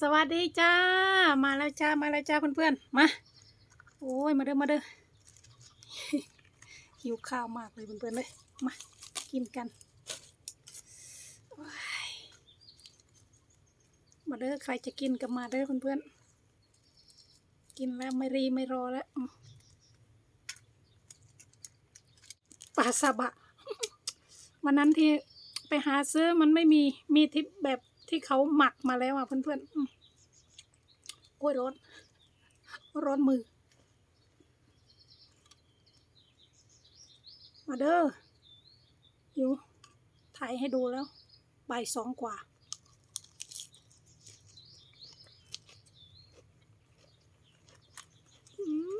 สวัสดีจ้า มาแล้วจ้า มาแล้วจ้าเพื่อนๆ มา โอ้ย มาเด้อ มาเด้อ หิวข้าวมากเลยเพื่อนๆเลย มา กินกัน มาเด้อ ใครจะกินก็มาเด้อเพื่อนๆ กินแล้วไม่รีไม่รอแล้วปลาซาบะ วันนั้นที่ไปหาซื้อมันไม่มี มีที่แบบ ที่เขาหมักมาแล้วอะเพื่อนๆอืมโอ้ยร้อนร้อนมือ มาเด้ออยู่ถ่ายให้ดูแล้วบ่ายสองกว่า อืม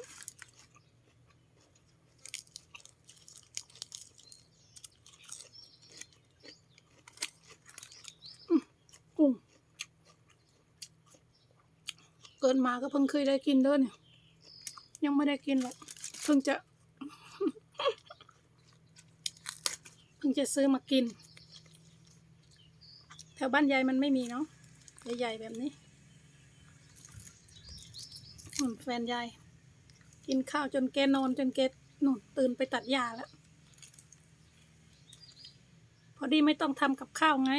กุ้ง เกินมาก็เพิ่งเคยได้กินเด้อเนี่ย ยังไม่ได้กินหรอกเพิ่งจะเพิ่งจะซื้อมากิน แถวบ้านยายมันไม่มีเนาะใหญ่ๆแบบนี้แฟนยายกินข้าวจนแกนอนจนแกนู่นตื่นไปตัดหญ้าแล้ว พอดีไม่ต้องทำกับข้าวไง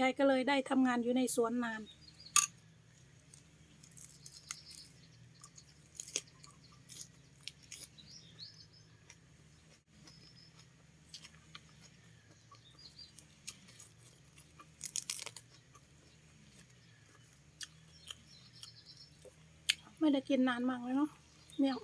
ยายก็เลยได้ทำงานอยู่ในสวนนาน ไม่ได้กินนานมากเลยเนาะเมี่ยง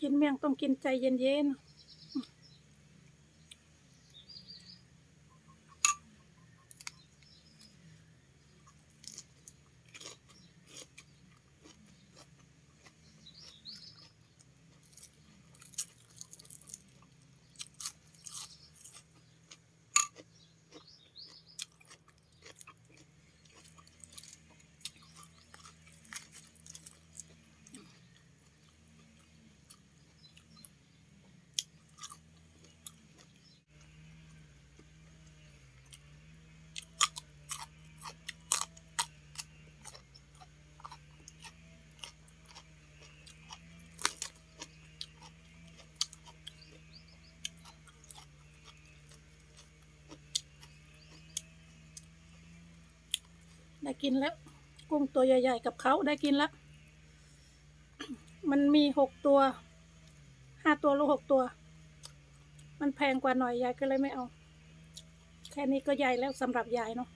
กินเมี่ยงต้องกินใจเย็นๆ กินแล้ว กุ้งตัวใหญ่ๆกับเขาได้กินแล้ว มันมีหกตัวห้าตัวหรือหกตัว มันแพงกว่าหน่อยยายก็เลยไม่เอา แค่นี้ก็ใหญ่แล้วสำหรับยายเนาะ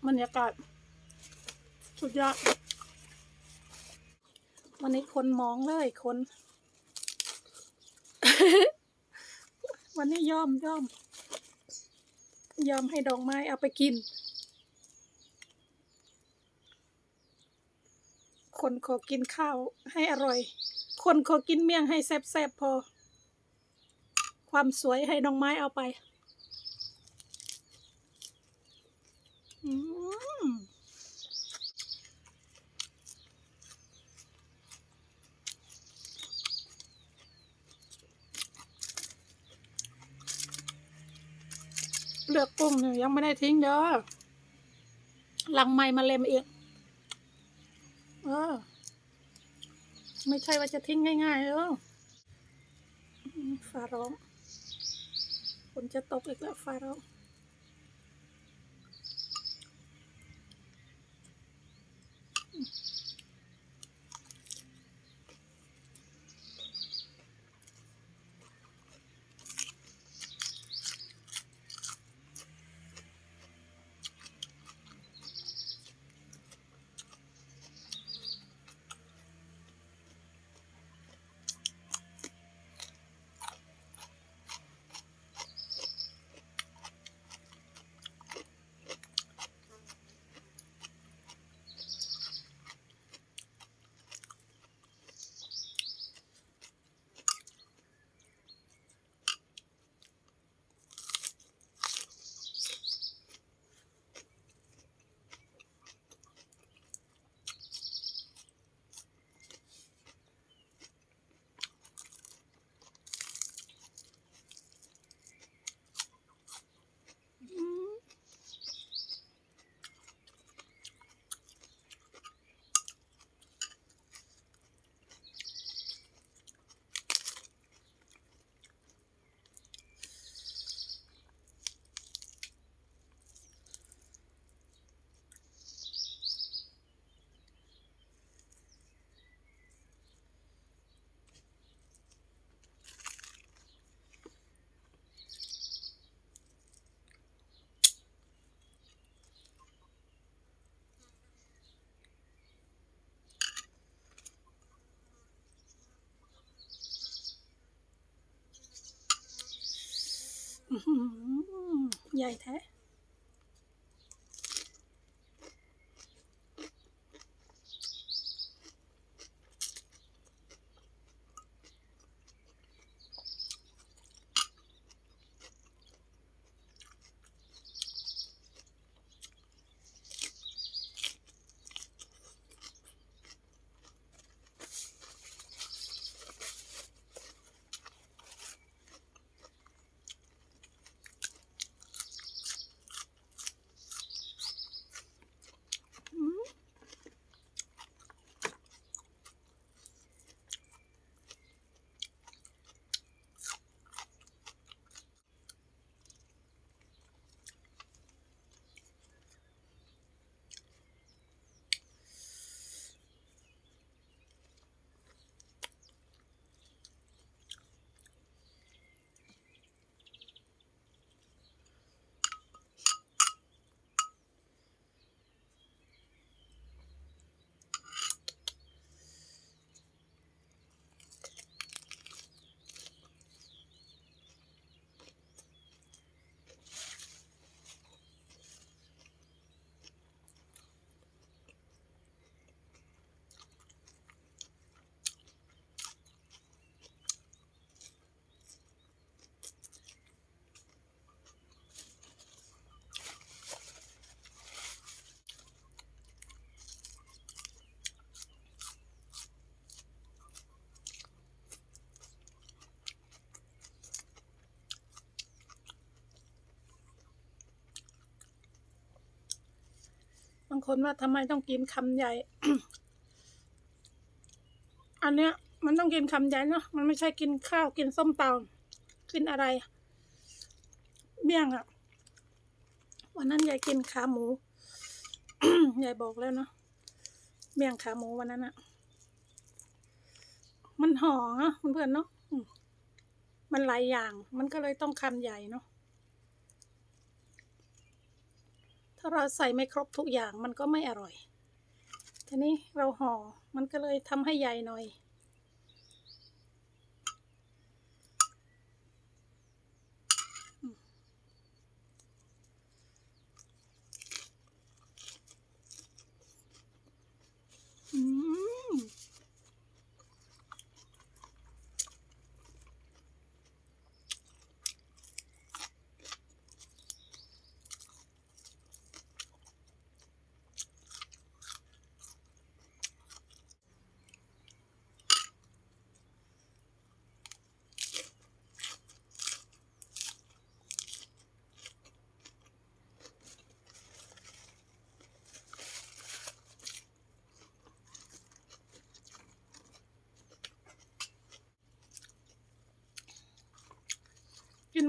บ รรยากาศ สุดยอด วันนี้คนมองเลยคน วันนี้ยอมยอม ยอมให้ดอกไม้เอาไปกิน คนขอกินข้าวให้อร่อย คนขอกินเมี่ยงให้แซ่บๆพอ ความสวยให้ดอกไม้เอาไป อืม เลือกกุ้งเนี่ยยังไม่ได้ทิ้งเด้อหลังไม้มาเล็มเองเออ ไม่ใช่ว่าจะทิ้งง่ายๆเอออืมฟ้าร้องฝนจะตกอีกแล้วฟ้าร้อง อื้อ บางคนว่าทำไมต้องกินคำใหญ่ อันเนี้ย มันต้องกินคำใหญ่เนาะ มันไม่ใช่กินข้าวกินส้มตำกินอะไร เมี่ยงอะวันนั้นยายกินขาหมูยายบอกแล้วเนาะเมี่ยงขาหมูวันนั้นอะมันห่อเนาะเพื่อนๆเนาะมมันหลายอย่าง มันก็เลยต้องคำใหญ่เนาะ ถ้าเราใส่ไม่ครบทุกอย่างมันก็ไม่อร่อย ทีนี้เราห่อมันก็เลยทำให้ใหญ่หน่อย อืม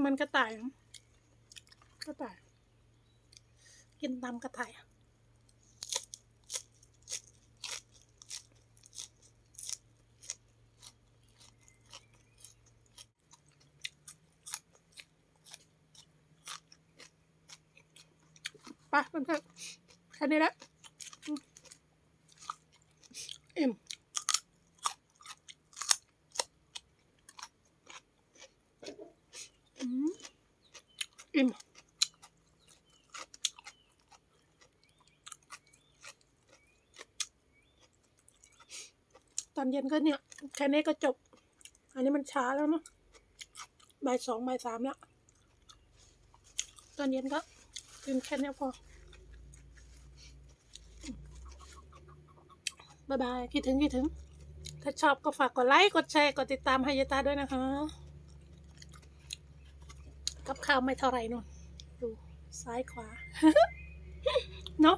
มันกระต่าย กระต่าย กินตามกระต่ายอะไปเพื่อนๆแค่นี้แหละอืมอิ่ม อืมอิ่มต อนเย็นก็เนี่ย แค่นี้ก็จบ อันนี้มันช้าแล้วเนาะบ่ายสองบ่ายสามแล้วตอนเย็นก็กินแค่นี้พอ บ๊ายบาย คิดถึงคิดถึง ถ้าชอบก็ฝากกดไลค์ กดแชร์ กดติดตามให้ยตาด้วยนะคะ กับข้าวไม่เท่าไหร่นู่นดูซ้ายขวา เนาะ